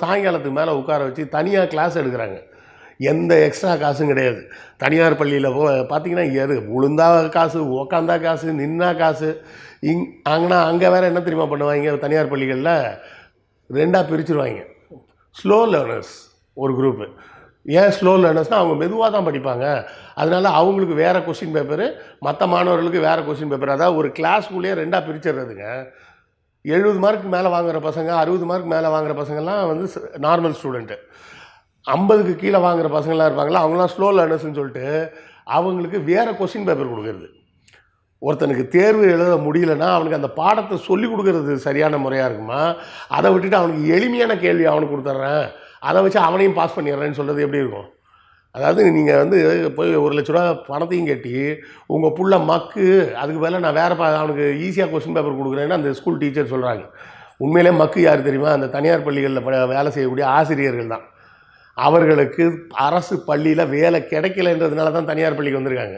சாயங்காலத்துக்கு மேலே உட்கார வச்சு தனியாக கிளாஸ் எடுக்கிறாங்க. எந்த எக்ஸ்ட்ரா காசும் கிடையாது. தனியார் பள்ளியில் போ பார்த்தீங்கன்னா எது உளுந்தா காசு உக்காந்தா காசு நின்னா காசு. இங் அங்கன்னா அங்கே வேறு என்ன தெரியுமா பண்ணுவாங்க? தனியார் பள்ளிகளில் ரெண்டாக பிரிச்சுருவாங்க. ஸ்லோ லேர்னர்ஸ் ஒரு குரூப்பு ஏன் ஸ்லோ லேர்னர்ஸ்னால் அவங்க மெதுவாக தான் படிப்பாங்க. அதனால் அவங்களுக்கு வேறு கொஸ்டின் பேப்பரு மற்ற மாணவர்களுக்கு வேறு கொஸ்டின் பேப்பர் அதாவது ஒரு கிளாஸ்க்குள்ளேயே ரெண்டாக பிரிச்சிடுறதுங்க. எழுபது மார்க் மேலே வாங்குற பசங்க அறுபது மார்க் மேலே வாங்குற பசங்கள்லாம் வந்து நார்மல் ஸ்டூடெண்ட்டு ஐம்பதுக்கு கீழே வாங்குற பசங்களாம் இருப்பாங்களா அவங்களாம் ஸ்லோ லேர்னர்ஸ்னு சொல்லிட்டு அவங்களுக்கு வேறு கொஸ்டின் பேப்பர் கொடுக்குறது. ஒருத்தனுக்கு தேர்வு எழுத முடியலன்னா அவனுக்கு அந்த பாடத்தை சொல்லி கொடுக்கறது சரியான முறையாக இருக்குமா? அதை விட்டுட்டு அவனுக்கு எளிமையான கேள்வி அவனுக்கு கொடுத்துட்றேன். அதை வச்சு அவனையும் பாஸ் பண்ணிடுறேன்னு சொல்கிறது எப்படி இருக்கும்? அதாவது நீங்கள் வந்து போய் ஒரு லட்ச ரூபா பணத்தையும் கட்டி உங்கள் புள்ள மக்கு அதுக்கு பதிலாக நான் வேறு பா அவனுக்கு ஈஸியாக கொஸ்டின் பேப்பர் கொடுக்குறேன்னு அந்த ஸ்கூல் டீச்சர் சொல்கிறாங்க உண்மையிலே மக்கு யார் தெரியுமா? அந்த தனியார் பள்ளிகளில் ப வேலை செய்யக்கூடிய ஆசிரியர்கள் தான். அவர்களுக்கு அரசு பள்ளியில் வேலை கிடைக்கலன்றதுனால தான் தனியார் பள்ளிக்கு வந்திருக்காங்க.